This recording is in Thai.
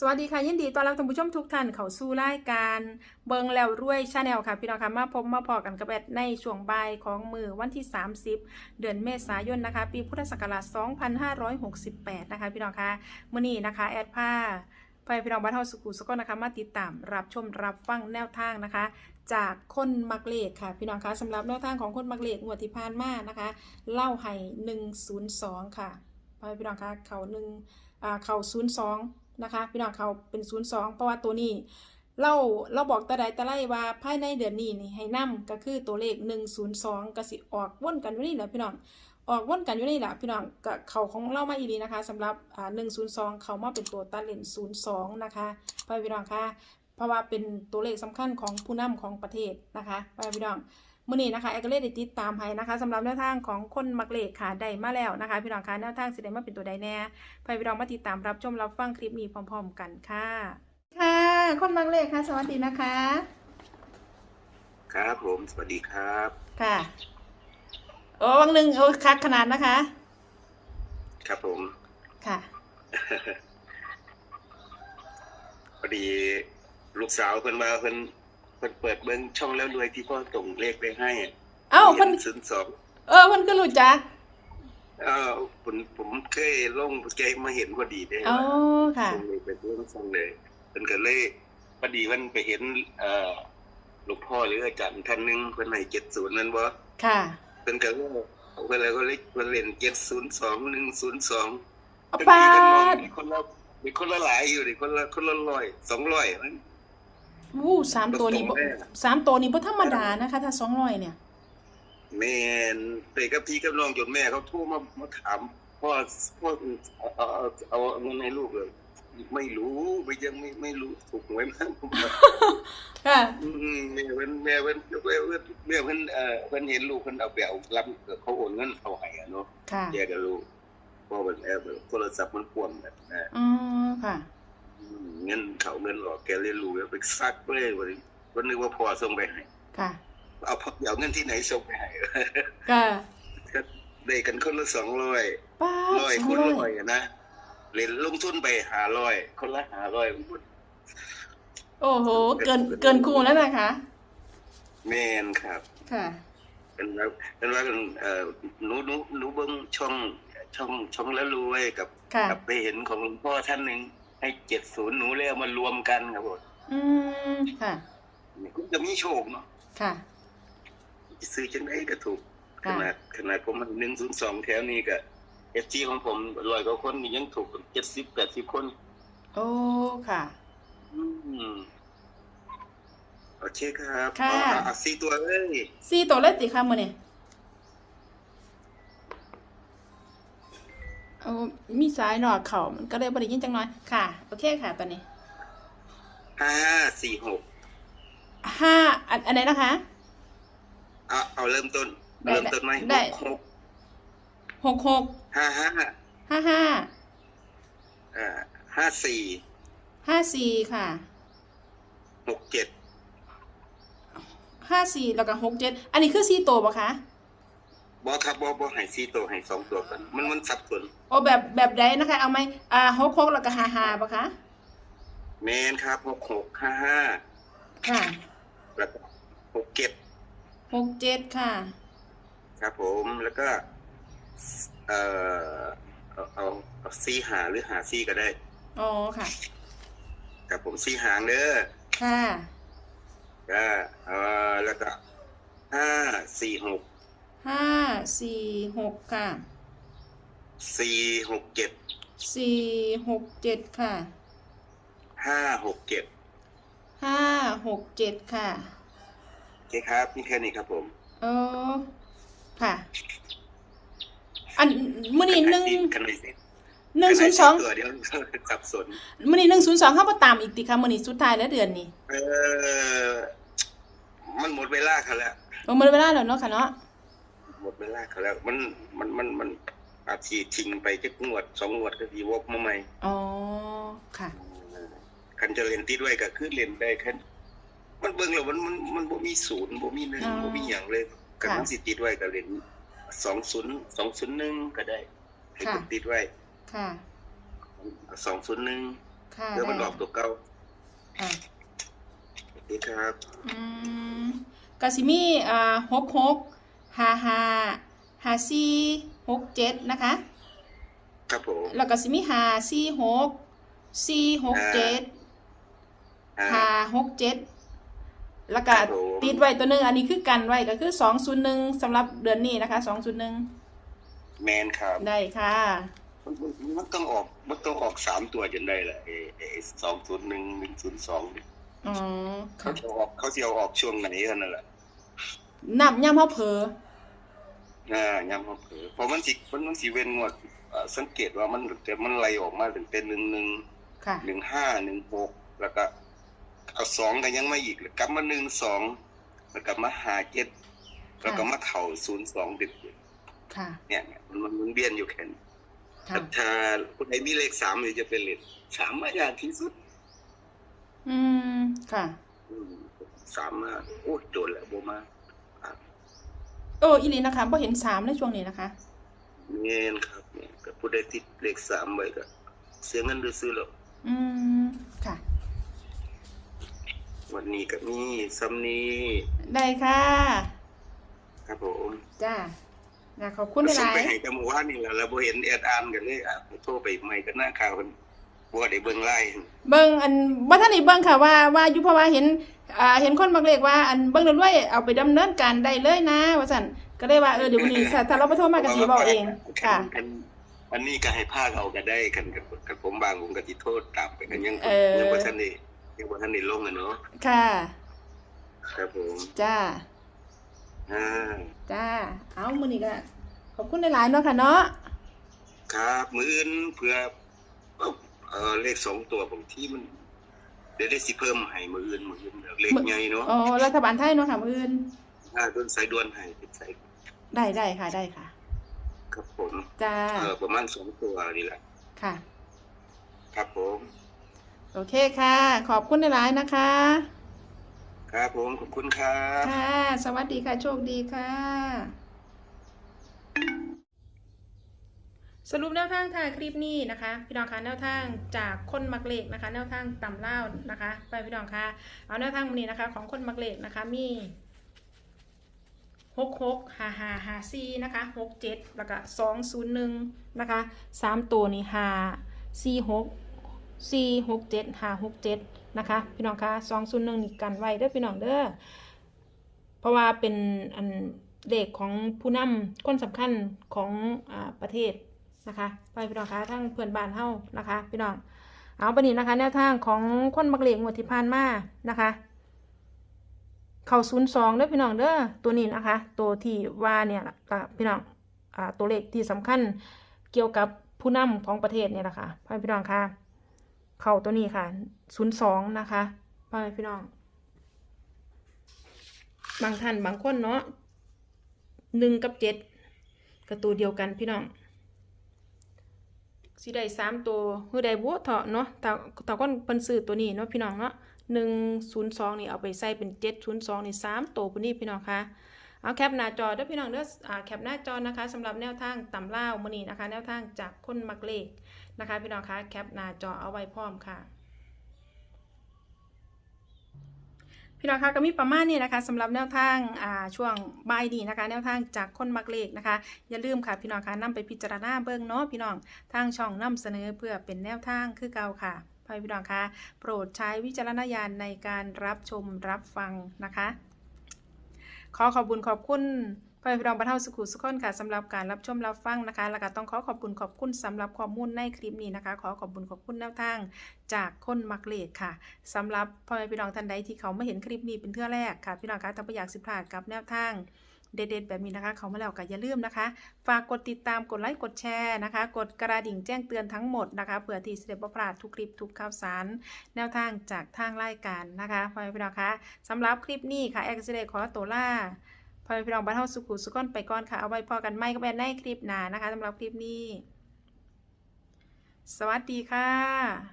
สวัสดีค่ะยินดีต้อนรับท่านผู้ชมทุกท่านเข้าสู่รายการเบิงแล้วรวยชาแนลค่ะ พี่น้องค่ะมาพบมาพอกันกับแอดในช่วงบ่ายของมือวันที่ 30 เดือนเมษายนนะคะ ปีพุทธศักราช 2568 นะคะ พี่น้องค่ะมื้อนี้นะคะ แอดผ้าไปพี่น้องบ้านเฮาสุขุสกลนะคะ มาติดตามรับชมรับฟังแนวทางนะคะ จากคนมักเลขค่ะ พี่น้องคะสำหรับแนวทางของคนมักเลขงวดที่ผ่านมานะคะ เล่าให้102 ค่ะไปพี่น้องคะเขาหนึ่งอ่าเขา02 นะคะพี่น้องเขาเป็น02เพราะว่าตัวนี้ เราเราบอกต่ใดต่ไรว่าภายในเดือนนี้นี่ให้นํก็คือตัวเลข102กสิออกวนกันอยู่นี่แหละพี่น้องออกวนกันอยู่นี่แหละพี่น้องก็เขาของเรามาอีดีนะคะสำหรับอ่า102เขามาเป็นตัวตัดเลน02นะคะไปพี่น้องค่ะเพราะว่าเป็นตัวเลขสำคัญของผู้นำของประเทศนะคะไปพี่น้อง มื่อนี้นะคะแอคก็เลยได้ติดตามให้นะคะสำหรับแนวทางของคนมักเลขค่ะได้มาแล้วนะคะ พี่น้องคะแนวทางสิได้มาเป็นตัวใดแน่ไปพี่น้องมาติดตามรับชมรับฟังคลิปนี้พร้อม ๆ กันค่ะ ค่ะ คนมักเลขค่ะ สวัสดีนะคะ ครับผมสวัสดีครับค่ะ โอ้วังหนึ่งโอ้คักขนาดนะคะ ครับผม ค่ะ พอดีลูกสาวเพิ่นมาเพิ่น เพิ่นเปิดเบิ้งช่องแล้วรวยที่พ่อส่งเลขไปให้เอ้าเพิ่นศูนย์สองเออเพิ่นก็รู้จักเอ้าผมผมเคยลงแกมาเห็นพอดีเด้อ๋อค่ะส่งเลยไปเบิ้งส่งเลยเพิ่นก็เลยพอดีมันไปเห็น เอ่อหลวงพ่อหรืออาจารย์ท่านหนึงเพิ่นให้70นั่นบ่ค่ะเพิ่นก็เลยเพิ่นเลยก็เลยเพิ่นเล่น702 102เอาเป็นปาพี่กันน้องดมีคนละมีคนละหลายอยู่ดิคนละคนละร้อยสองร้อยมัน วู้สามตัวนี้บ่ตรงแน่สามตัวนี้บ่ธรรมดานะคะ ถ้าสองร้อยเนี่ย แม่นไปกับพี่กับน้องจนแม่เขาโทรมามาถามพ่อพ่อเอาเอาเอาเอาเงินให้ลูกเลยไม่รู้ไม่ยังไม่ไม่รู้ถูกหวยมั้ง ค่ะ อืมแม่เพิ่นแม่เพิ่นแม่เพิ่นแม่เพิ่นเอ่อเพิ่นเห็นลูกเพิ่นเอาไปเอารับเขาโอนเงินเขาให้อะเนาะค่ะแยกกับลูกเพราะมันแอบโทรศัพท์มันพ่วงแบบนะอ๋อค่ะอืม เงินเขาเงินหลอกแกเรียนรู้แล้วไปซักเลยวันนี้วันนึกว่าพ่อส่งไปให้ค่ะเอาพ่อเอาเงินที่ไหนส่งไปให้ก็ก็ได้กันคนละสองร้อยป้าดร้อยสองคูณร้อยร้อยอะนะเรียนลงทุนไปหาร้อยคนละหาร้อยโอ้โห เกินเกินคูณแล้วนะคะแม่นครับ ค่ะเป็นว่าเป็นว่าเอ่อหนูหนูหนูเบิ่งช่องช่องช่องแล้วรวยกับค่ะกับไปเห็นของหลวงพ่อท่านหนึ่ง ให้เจ็ดศูนย์หนูเลยเอามารวมกันครับผมอืมค่ะนี่ก็จะมีโชคเนาะค่ะ ซื้อจังไดก็ถูก ขค่ะ นาดขนาดผมหนึ่งศูนย์สองแถวนี้ก็เอฟจีของผมร้อยกว่าคนนี่ยังถูกเจ็ดสิบแปดสิบคน โอ้ค่ะ อืมโอเคครับค่ะ เอาเอาเอาสี่ตัวเลยสี่ตัวเลขติค่ะมื้อนี้ มีสายหนอดเข่ามันก็เลยบ่ได้ยินจังน้อยค่ะ โอเคค่ะตอนนี้ห้าสี่หกห้าอันอันไหนนะคะ เอาเอาเริ่มต้น ได้เริ่มต้นไหมได้ หกหกหกห้าห้าห้าห้าอ่าห้าสี่ห้าสี่ค่ะหกเจ็ดห้าสี่แล้วก็หกเจ็ดอันนี้คือสี่ตัวปะคะ บอครับบอบอให้สี่ตัวให้สองตัวกันมันมันสับสนโอ้แบบแบบใดนะคะ เอาไหมอ่าหกหกแล้วก็ห้าห้าปะคะแมนครับหกหกห้าห้าค่ะแล้วก็หกเจ็ดหกเจ็ดค่ะ ครับผมแล้วก็ เอ่อเอาเอาเอาซีหาหรือหาซีก็ได้ อ๋อค่ะครับผมซีหางเด้อค่ะก็เอ่อแล้วก็ห้าสี่หก ห้าสี่หกค่ะสี่หกเจ็ดสี่หกเจ็ดค่ะห้าหกเจ็ดห้าหกเจ็ดค่ะโอเคครับนี่แค่นี้ครับผมเออค่ะ อันมื่อนี้หนึ่งขนาดสิหนึ่งศูนย์สองตัวเดียวสับสนมื่อนี้หนึ่งศูนย์สองเข้ามาตามอีกติค่ะมื่อนี้สุดท้ายแล้วเดือนนี้ เออมันหมดเวลาเขาแล้วลงมาเวลาแล้วเนาะค่ะเนาะ หมดเวลาเขาแล้ว มันมันมันมันอาจสีทิ้งไปจักงวดสองงวดก็สีวกมาใหม่อ๋อค่ะคันจะเล่นติดไว้ก็คือเล่นได้แค่มันเบิ่งแล้วมันมันมันบ่มีศูนย์บ่มีหนึ่งอ๋อบ่มีหยังเลยกันค่ะมันสิติดไว้ก็เล่นสองศูนย์สองศูนย์หนึ่งก็ได้ให้ค่ะผมติดไว้ค่ะสองศูนย์หนึ่งค่ะเดี๋ยวมันได้ออกตัวเก่าอะสวัสดีครับ อืมกสิมีอ่าหกหก ห้าห้าห้าสี่หกเจ็ดนะคะ ครับผมแล้วก็สิมีห้าสี่หกสี่หกเจ็ดอ่าห้าหกเจ็ดแล้วก็ครับผม ติดไว้ตัวหนึ่งอันนี้คือกันไว้ก็คือสองศูนย์หนึ่งสำหรับเดือนนี้นะคะสองศูนย์หนึ่งแมนครับ ได้ค่ะ มันมันมันต้องออกมันต้องออกสามตัวจนได้แหละเอเอสองศูนย์หนึ่งหนึ่งศูนย์สองอ๋อเขาค่ะจะออกเขาจะเอาออกช่วงไหนกันนั่นแหละนับย่ำเขาเผลอ อ่ายำเขาเผลอเพราะมันสิมันมันสิเว้นงวดเอ่อสังเกตว่ามันแต่มันไล่ออกมาถึงเป็นหนึ่งหนึ่งค่ะ หนึ่งห้าหนึ่งหกแล้วก็เอาสองก็ยังไม่อีกกลับมาหนึ่งสองแล้วกลับมาหาเจ็ดแล้วก็มาเข่าศูนย์สองเด็ดค่ะ เนี่ยเนี่ยมันมันมันเบี้ยนอยู่แค่นี้ค่ะแต่ถ้าคนไหนมีเลขสามเนี่ยจะเป็นเลขสามมายากที่สุด อืม ค่ะ อืมสามมาโอ้ยโดนแล้วโบมา โอ้อีหลีนะคะพอเห็นสามในช่วงนี้นะคะเงินครับเนี่ยก็ผู้ใดติดเลขสามไว้ก็เสียเงินดูซื้อหรอกอืมค่ะ วันนี้ก็มีซัมนี้ได้ค่ะ ครับผมจ้าอยากขอบคุณหส่งลายไปให้กันเมื่อวานนี่แหละเราบ่เห็นแอดอ่านกันเลยอะโทรไปใหม่กันหน้าข่าวกัน บ่ได้เบิ่งไลน์ๆเบิ่งอันบ่ทันได้เบิ่งค่ะว่าว่าอยู่เพราะว่าเห็นอ่าเห็นคนบางเลขว่าอันเบิ่งเรื่อยๆเอาไปดำเนินการได้เลยนะ ว่าซั่นก็เลยว่าเออเดี๋ยวมื้อนี้ถ้าถ้าเราบ่โทรมาก็สิบอกเองค่ะ อันอันนี้ก็ให้ภาคเอาก็ได้กันกับกับผมบางผมก็สิโทษตามไปกันยังเออ ยังบ่ทันได้ยังบ่ทันได้ลงอะเนาะค่ะ ครับผมจ้า อ่าจ้า เอามื้อนี้ก็ขอบคุณหลายๆเนาะค่ะเนาะ ครับมื้ออื่นเพื่อ เอ่อเอ่อเลขสองตัวบางที่มัน เดี๋ยวได้สิเพิ่มให้มื้ออื่นมื้ออื่นเลขใหญ่เนาะอ๋อรัฐบาลไทยเนาะค่ะมื้ออื่นถ้าโดนสายด่วนให้เป็นสายได้ได้ค่ะได้ค่ะ ครับผมจ้าเออประมาณสองตัวนี่แหละค่ะ ครับผม โอเคค่ะ ขอบคุณหลายๆนะคะ ครับผมขอบคุณครับ ค่ะ สวัสดีค่ะ โชคดีค่ะ สรุปแนวทางถ่ายคลิปนี้นะคะ พี่น้องคะแนวทางจากคนมักเลขนะคะ แนวทางต่ำเล่านะคะ ไปพี่น้องคะเอาแนวทางวันนี้นะคะ ของคนมักเลขนะคะมีหกหกห้าห้าห้าสี่นะคะหกเจ็ดแล้วก็สองศูนย์หนึ่งนะคะสามตัวนี่ห้าสี่หกสี่หกเจ็ดห้าหกเจ็ดนะคะ พี่น้องคะสองศูนย์หนึ่งนี่กันไว้เด้อพี่น้องเด้อเพราะว่าเป็นอันเด็กของผู้นำคนสำคัญของอประเทศ นะคะไปพี่น้องคะทั้งเพื่อนบ้านเฮานะคะ พี่น้องเอาไปนี้นะคะแนวทางของคนบักเหลกงวดที่ผ่านมานะคะ เข้าศูนย์สองเด้อพี่น้องเด้อตัวนี้นะคะ ตัวที่ว่าเนี่ยพี่น้องอ่าตัวเลขที่สำคัญเกี่ยวกับผู้นำของประเทศเนี่ยแหละค่ะไปพี่น้องค่ะ เข้าตัวนี้ค่ะศูนย์สองนะคะไปพี่น้อง บางท่านบางคนเนาะหนึ่งกับเจ็ดก็ตัวเดียวกันพี่น้อง สิได้สามตัวคือได้บัวเถาะเนาะแต่แต่ก้อนเพิ่นซื้อตัวนี้เนาะพี่น้องเนาะหนึ่งศูนย์สองนี่เอาไปใส่เป็นเจ็ดศูนย์สองนี่สามตัวปุ่นี่พี่น้องคะเอาแคปหน้าจอเด้อพี่น้องเด้ออ่าแคปหน้าจอนะคะสำหรับแนวทางตำเล่ามือนี้นะคะ แนวทางจากคนมักเลขนะคะ พี่น้องคะแคปหน้าจอเอาไว้พร้อมค่ะ พี่น้องคะก็มีประมาณนี้นะคะสำหรับแนวทางอ่าช่วงบ่ายดีนะคะ แนวทางจากคนมักเลขนะคะ อย่าลืมค่ะพี่น้องคะนำไปพิจารณาเบิ่งเนาะพี่น้องทางช่องนำเสนอเพื่อเป็นแนวทางคือเก่าค่ะพ่อพี่น้องคะโปรดใช้วิจารณญาณในการรับชมรับฟังนะคะ ขอขอบคุณขอบคุณ พ่อพี่น้องบรรเทาสุขุสุขคนค่ะสำหรับการรับชมรับฟังนะคะ แล้วก็ต้องขอขอบคุณขอบคุณสำหรับข้อมูลในคลิปนี้นะคะ ขอขอบคุณขอบคุณแนวทาง จากคนมักเลขค่ะสำหรับพ่อแม่พี่น้องท่านใดที่เขาไม่เห็นคลิปนี้เป็นเทื่อแรกค่ะพี่น้องคะถ้าไม่อยากสิพลาดกับแนวทางเด็ดๆแบบนี้นะคะ เขามาแล้วก็อย่าลืมนะคะ ฝากกดติดตามกดไลค์กดแชร์นะคะ กดกระดิ่งแจ้งเตือนทั้งหมดนะคะเผื่อที่จะได้บ่พลาดทุกคลิปทุกข่าวสาร แนวทางจากทางรายการนะคะพ่อแม่พี่น้องคะสำหรับคลิปนี้ค่ะแอคซิเดขอตัวล่า พอพี่น้องบ้านเฮาสุขุสุขอนไปก่อนค่ะ เอาไว้พอกันไม่ก็แบนในคลิปหน้านะคะสำหรับคลิปนี้ สวัสดีค่ะ